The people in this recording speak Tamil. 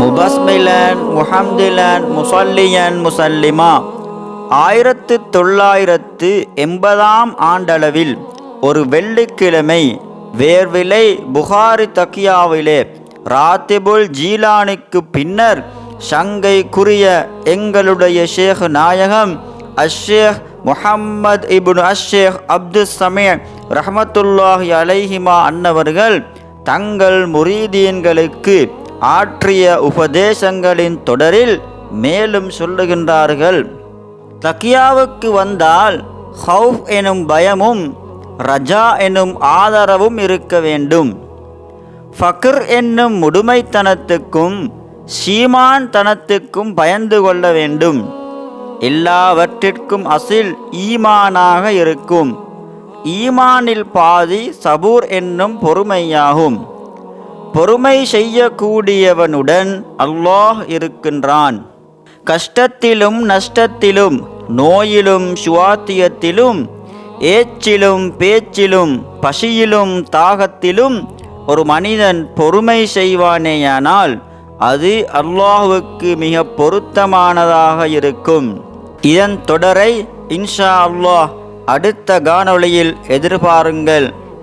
முபஸ்மிலன் முஹம்திலன் முசல்லியன் முசல்லிமா. ஆயிரத்து தொள்ளாயிரத்து எண்பதாம் ஆண்டளவில் ஒரு வெள்ளிக்கிழமை வேர்விலை புகாரி தக்கியாவிலே ராத்திபுல் ஜீலானுக்கு பின்னர் சங்கைக்குரிய எங்களுடைய ஷேக் நாயகம் அஷேக் முஹம்மது இபுன் அஷேக் அப்துல் சமே ரஹமத்துல்லாஹி அலைஹிமா அன்னவர்கள் தங்கள் முரீதீன்களுக்கு ஆற்றிய உபதேசங்களின் தொடரில் மேலும் சொல்லுகின்றார்கள். தக்கியாவுக்கு வந்தால் ஹவுஃப் எனும் பயமும் ரஜா எனும் ஆதரவும் இருக்க வேண்டும். ஃபக்ர் என்னும் முடுமைத்தனத்துக்கும் சீமான் தனத்துக்கும் பயந்து கொள்ள வேண்டும். எல்லாவற்றிற்கும் அசில் ஈமானாக இருக்கும். ஈமானில் பாதி சபூர் என்னும் பொறுமையாகும். பொறுமை செய்யக்கூடியவனுடன் அல்லாஹ் இருக்கின்றான். கஷ்டத்திலும் நஷ்டத்திலும் நோயிலும் சுவாத்தியத்திலும் ஏச்சிலும் பேச்சிலும் பசியிலும் தாகத்திலும் ஒரு மனிதன் பொறுமை செய்வானேயானால் அது அல்லாஹுவுக்கு மிக பொருத்தமானதாக இருக்கும். இதன் தொடரை இன்ஷா அல்லாஹ் அடுத்த காணொளியில் எதிர்பாருங்கள்.